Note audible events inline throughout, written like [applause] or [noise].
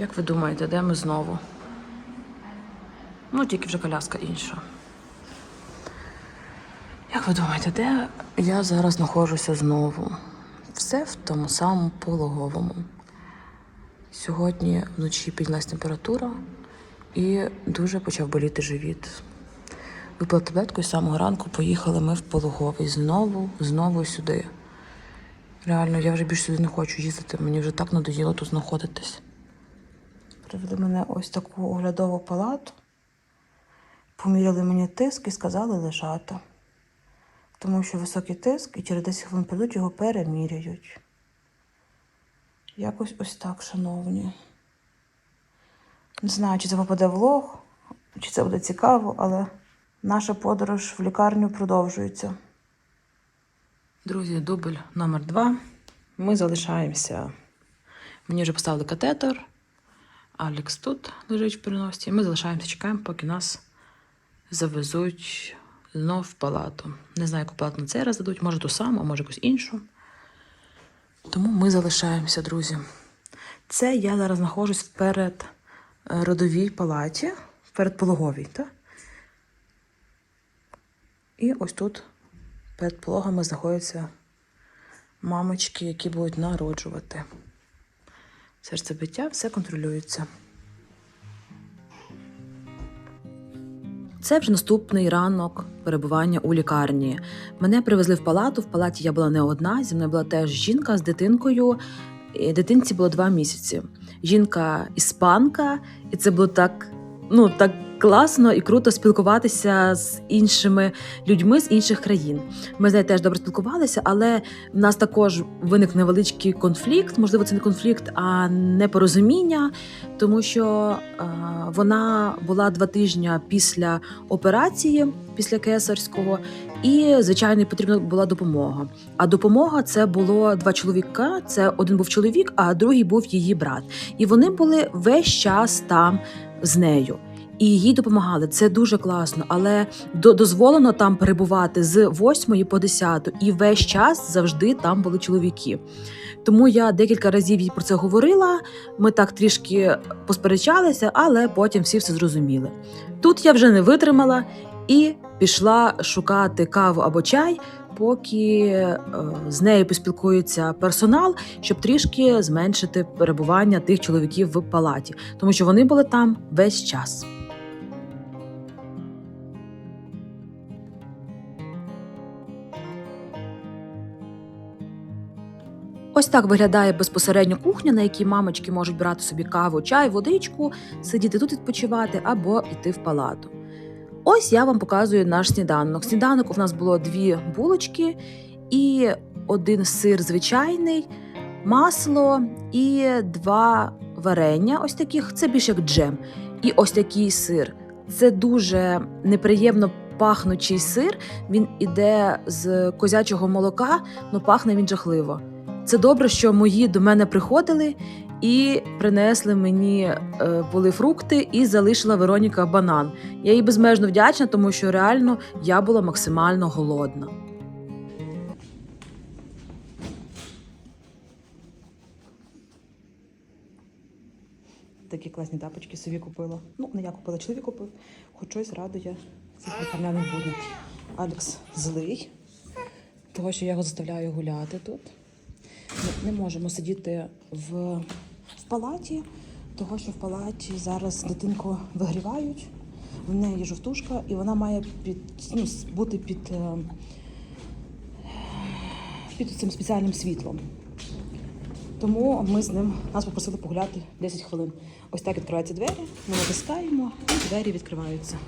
Як ви думаєте, де ми знову? Ну, тільки вже коляска інша. Як ви думаєте, де я зараз знаходжуся знову? Все в тому самому пологовому. Сьогодні вночі піднялась температура і дуже почав боліти живіт. Випила таблетку і з самого ранку поїхали ми в пологовий знову, знову сюди. Реально, я вже більше сюди не хочу їздити, мені вже так надоїло тут знаходитись. Привели мене ось таку оглядову палату, поміряли мені тиск і сказали лежати. Тому що високий тиск і через 10 хвилин прийдуть його переміряють. Якось ось так, шановні. Не знаю, чи це попаде влог, чи це буде цікаво, але наша подорож в лікарню продовжується. Друзі, дубль номер два. Ми залишаємося. Мені вже поставили катетер. Алікс тут лежить в переносці. Ми залишаємося, чекаємо, поки нас завезуть знов в палату. Не знаю, яку палату на цей раз дадуть, може ту саму, а може якусь іншу. Тому ми залишаємося, друзі. Це я зараз знаходжусь перед родовій палаті, перед пологовій, так? І ось тут перед пологами знаходяться мамочки, які будуть народжувати. Серцебиття все контролюється. Це вже наступний ранок перебування у лікарні. Мене привезли в палату. В палаті я була не одна. Зі мною була теж жінка з дитинкою. І Дитинці було два місяці. Жінка іспанка, і це було так, ну так класно і круто спілкуватися з іншими людьми з інших країн. Ми з нею теж добре спілкувалися, але в нас також виник невеличкий конфлікт. Можливо, це не конфлікт, а непорозуміння, тому що е, вона була два тижні після операції, після кесарського, і звичайно потрібна була допомога. А допомога це було два чоловіка. Це один був чоловік, а другий був її брат. І вони були весь час там з нею. І їй допомагали. Це дуже класно, але дозволено там перебувати з 8 по 10, і весь час завжди там були чоловіки. Тому я декілька разів їй про це говорила. Ми так трішки посперечалися, але потім всі все зрозуміли. Тут я вже не витримала і пішла шукати каву або чай, поки е, з нею поспілкується персонал, щоб трішки зменшити перебування тих чоловіків в палаті, тому що вони були там весь час. Ось так виглядає безпосередньо кухня, на якій мамочки можуть брати собі каву, чай, водичку, сидіти тут відпочивати або йти в палату. Ось я вам показую наш сніданок. Сніданок у нас було дві булочки і один сир звичайний, масло і два варення. Ось таких, це більше як джем. І ось такий сир. Це дуже неприємно пахнучий сир. Він іде з козячого молока, але пахне він жахливо. Це добре, що мої до мене приходили і принесли мені е, були фрукти, і залишила Вероніка банан. Я їй безмежно вдячна, тому що реально я була максимально голодна. Такі класні тапочки собі купила. Ну, не я купила, чоловік купив. Хоч щось радує цих лікарняних буднях. Алекс злий, того, що я його заставляю гуляти тут. Ми не можемо сидіти в, в палаті, того, що в палаті зараз дитинку вигрівають. В неї жовтушка, і вона має під, ну, бути під, е, під цим спеціальним світлом. Тому ми з ним нас попросили погуляти 10 хвилин. Ось так відкриваються двері, ми натискаємо, і двері відкриваються.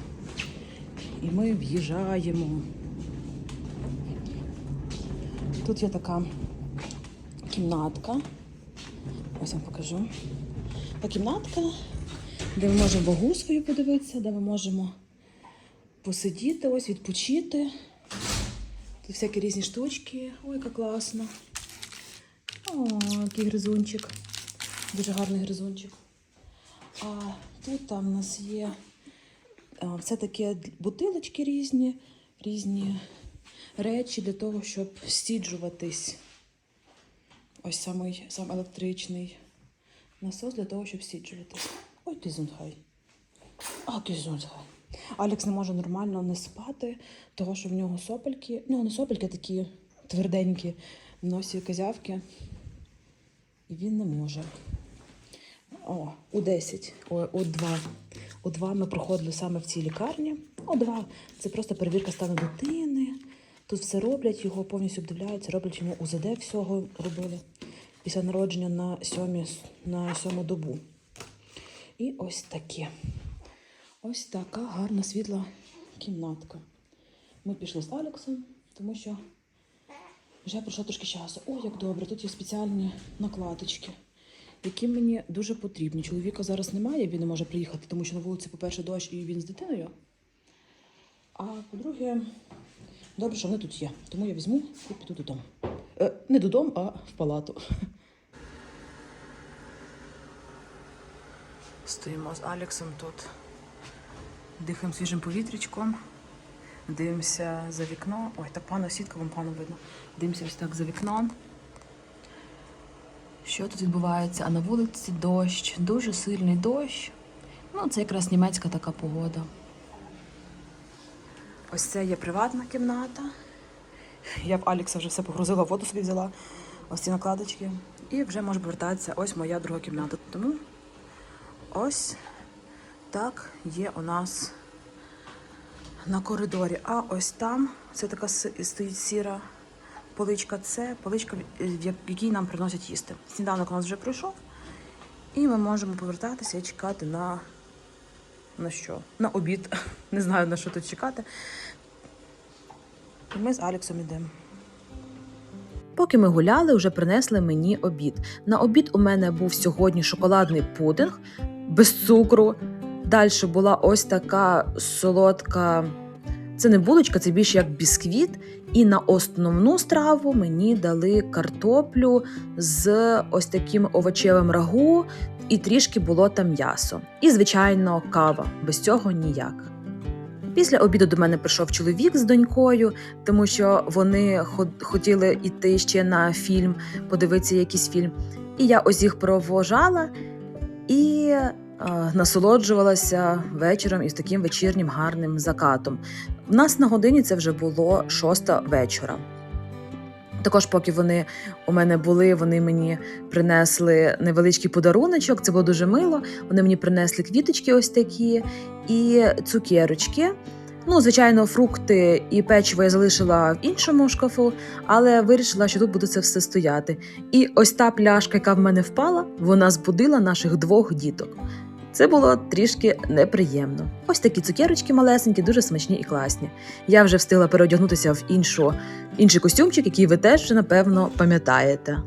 І ми в'їжджаємо. Тут є така кімнатка. Ось вам покажу. Та кімнатка, де ми можемо вагу свою подивитися, де ми можемо посидіти, ось відпочити. Тут всякі різні штучки. Ой, яка класно. О, який гризунчик. Дуже гарний гризунчик. А тут там у нас є все таке бутилочки різні, різні речі для того, щоб стіджуватись. Ось самий сам електричний насос для того, щоб сіджувати. Ой, ти зунхай. А, ти зунхай. Алекс не може нормально не спати, того що в нього сопельки, ну не сопельки, такі тверденькі в носі козявки. І він не може. О, у 10, о, у 2. У 2 ми проходили саме в цій лікарні. О, 2 це просто перевірка стану дитини. Тут все роблять, його повністю обдивляються, роблять йому УЗД всього робили після народження на сьомі, на сьому добу. І ось таке. Ось така гарна світла кімнатка. Ми пішли з Алексом, тому що вже пройшло трошки часу. О, як добре, тут є спеціальні накладочки, які мені дуже потрібні. Чоловіка зараз немає, він не може приїхати, тому що на вулиці, по-перше, дощ і він з дитиною. А по-друге, добре, що вони тут є. Тому я візьму і піду додому. Е, не додому, а в палату. Стоїмо з Алексом тут, дихаємо свіжим повітрячком, дивимося за вікно. Ой, так пана сітка, вам пану видно. Дивимося ось так за вікном. Що тут відбувається? А на вулиці дощ, дуже сильний дощ. Ну, це якраз німецька така погода. Ось це є приватна кімната. Я в Алекса вже все погрузила, воду собі взяла, ось ці накладочки. І вже можу повертатися. Ось моя друга кімната. Тому ось так є у нас на коридорі. А ось там це така стоїть сіра поличка. Це поличка, в якій нам приносять їсти. Сніданок у нас вже пройшов, і ми можемо повертатися і чекати на, на що? На обід. [laughs] Не знаю на що тут чекати. І ми з Алексом йдемо. Поки ми гуляли, вже принесли мені обід. На обід у мене був сьогодні шоколадний пудинг без цукру. Далі була ось така солодка. Це не булочка, це більше як бісквіт. І на основну страву мені дали картоплю з ось таким овочевим рагу, і трішки було там м'ясо. І, звичайно, кава. Без цього ніяк. Після обіду до мене прийшов чоловік з донькою, тому що вони хотіли йти ще на фільм, подивитися якийсь фільм. І я ось їх провожала і е, насолоджувалася вечором із таким вечірнім гарним закатом. У нас на годині це вже було шоста вечора. Також, поки вони у мене були, вони мені принесли невеличкий подаруночок. Це було дуже мило. Вони мені принесли квіточки, ось такі, і цукерочки. Ну, звичайно, фрукти і печиво я залишила в іншому шкафу, але вирішила, що тут буде це все стояти. І ось та пляшка, яка в мене впала, вона збудила наших двох діток. Це було трішки неприємно. Ось такі цукерочки малесенькі, дуже смачні і класні. Я вже встигла переодягнутися в іншу, інший костюмчик, який ви теж напевно пам'ятаєте.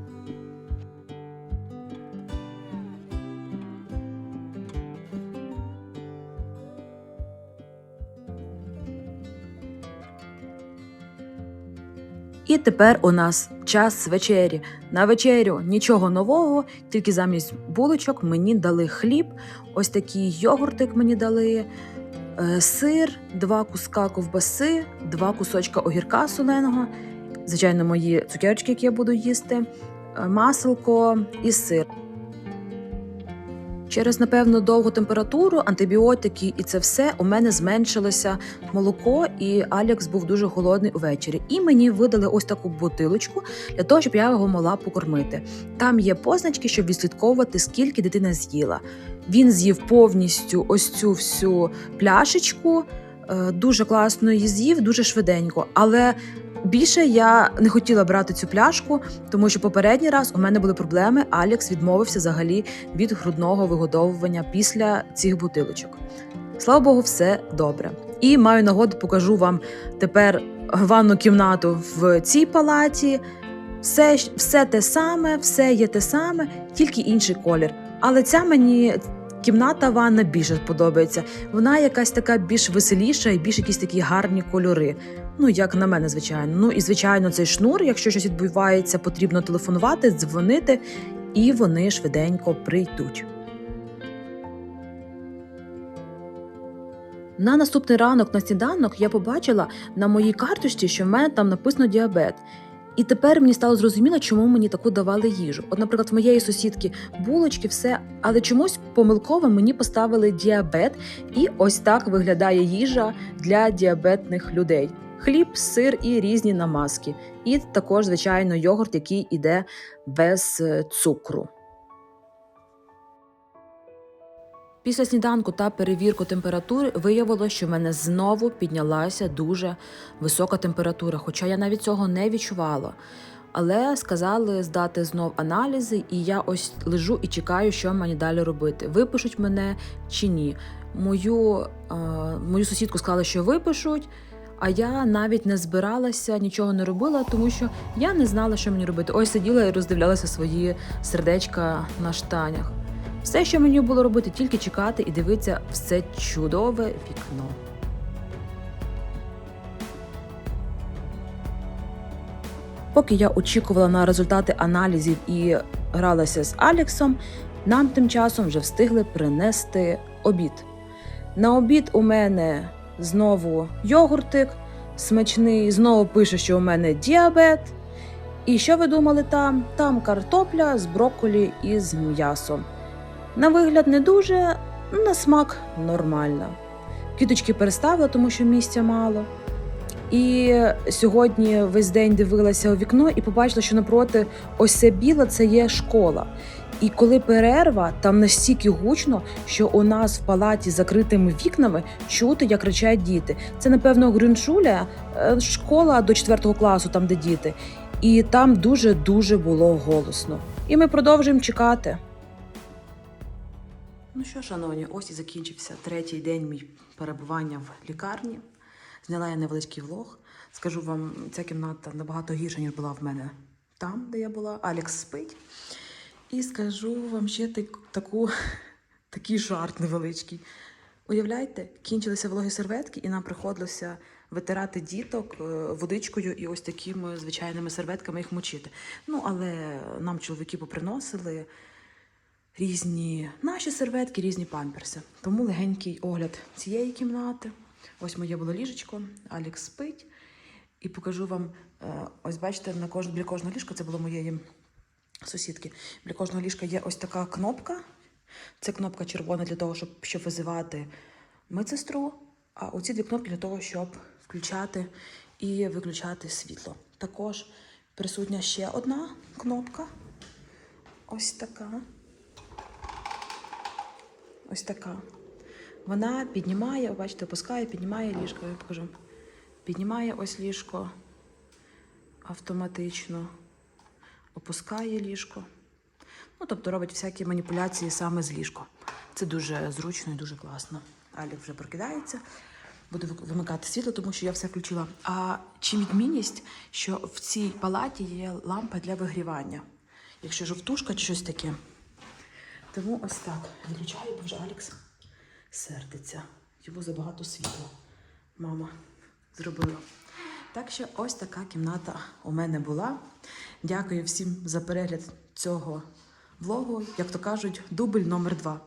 І тепер у нас час вечері. На вечерю нічого нового, тільки замість булочок мені дали хліб, ось такий йогуртик мені дали, е, сир, два куска ковбаси, два кусочка огірка соленого, звичайно, мої цукерочки, які я буду їсти, е, маселко і сир. Через, напевно, довгу температуру, антибіотики і це все у мене зменшилося молоко, і Алекс був дуже голодний увечері. І мені видали ось таку бутилочку для того, щоб я його могла покормити. Там є позначки, щоб відслідковувати, скільки дитина з'їла. Він з'їв повністю ось цю всю пляшечку, дуже класно її з'їв, дуже швиденько. Але більше я не хотіла брати цю пляшку, тому що попередній раз у мене були проблеми. Алекс відмовився взагалі від грудного вигодовування після цих бутилочок. Слава Богу, все добре. І маю нагоду покажу вам тепер ванну кімнату в цій палаті. Все, все те саме, все є те саме, тільки інший колір. Але ця мені кімната ванна більше подобається. Вона якась така більш веселіша і більш якісь такі гарні кольори. Ну, як на мене, звичайно. Ну і звичайно, цей шнур, якщо щось відбувається, потрібно телефонувати, дзвонити, і вони швиденько прийдуть. На наступний ранок на сніданок я побачила на моїй карточці, що в мене там написано діабет. І тепер мені стало зрозуміло, чому мені таку давали їжу. От, наприклад, в моєї сусідки булочки, все, але чомусь помилково мені поставили діабет, і ось так виглядає їжа для діабетних людей: хліб, сир і різні намазки. І також, звичайно, йогурт, який іде без е, цукру. Після сніданку та перевірку температури виявилося, що в мене знову піднялася дуже висока температура, хоча я навіть цього не відчувала. Але сказали здати знов аналізи, і я ось лежу і чекаю, що мені далі робити. Випишуть мене чи ні. Мою, е, мою сусідку сказали, що випишуть, а я навіть не збиралася, нічого не робила, тому що я не знала, що мені робити. Ось сиділа і роздивлялася свої сердечка на штанях. Все, що мені було робити, тільки чекати і дивитися в це чудове вікно. Поки я очікувала на результати аналізів і гралася з Алексом, нам тим часом вже встигли принести обід. На обід у мене знову йогуртик смачний, знову пише, що у мене діабет. І що ви думали там? Там картопля з брокколі і з м'ясом. На вигляд не дуже, на смак нормально. Квіточки переставила, тому що місця мало. І сьогодні весь день дивилася у вікно і побачила, що напроти ось це біле це є школа. І коли перерва, там настільки гучно, що у нас в палаті з закритими вікнами чути, як кричать діти. Це, напевно, Грюншуля, е, школа до 4 класу, там де діти. І там дуже-дуже було голосно. І ми продовжуємо чекати. Ну що, шановні, ось і закінчився третій день мій перебування в лікарні. Зняла я невеличкий влог. Скажу вам, ця кімната набагато гірша, ніж була в мене там, де я була. Алекс спить. І скажу вам ще таку, [laughs] такий жарт невеличкий. Уявляєте, кінчилися вологі серветки, і нам приходилося витирати діток е, водичкою і ось такими звичайними серветками їх мочити. Ну, але нам чоловіки поприносили різні наші серветки, різні памперси. Тому легенький огляд цієї кімнати. Ось моє було ліжечко, Алікс спить. І покажу вам, е, ось бачите, на кож... біля кожного ліжка, це було моєї сусідки. Біля кожного ліжка є ось така кнопка. Це кнопка червона для того, щоб, щоб визивати медсестру. А оці дві кнопки для того, щоб включати і виключати світло. Також присутня ще одна кнопка. Ось така. Ось така. Вона піднімає, бачите, опускає, піднімає ліжко. Я покажу. Піднімає ось ліжко автоматично, опускає ліжко. Ну, тобто робить всякі маніпуляції саме з ліжком. Це дуже зручно і дуже класно. Алік вже прокидається, вик- вимикати світло, тому що я все включила. А чим відмінність, що в цій палаті є лампа для вигрівання, якщо жовтушка чи щось таке. Тому ось так. Виключаю, бо вже Алікс сердиться. Йому забагато світла. Мама зробила. Так що ось така кімната у мене була. Дякую всім за перегляд цього влогу. Як то кажуть, дубль номер два.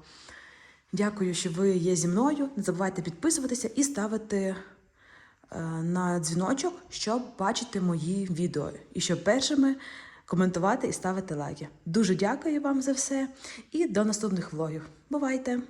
Дякую, що ви є зі мною. Не забувайте підписуватися і ставити е, на дзвіночок, щоб бачити мої відео. І щоб першими коментувати і ставити лайки. Дуже дякую вам за все і до наступних влогів. Бувайте!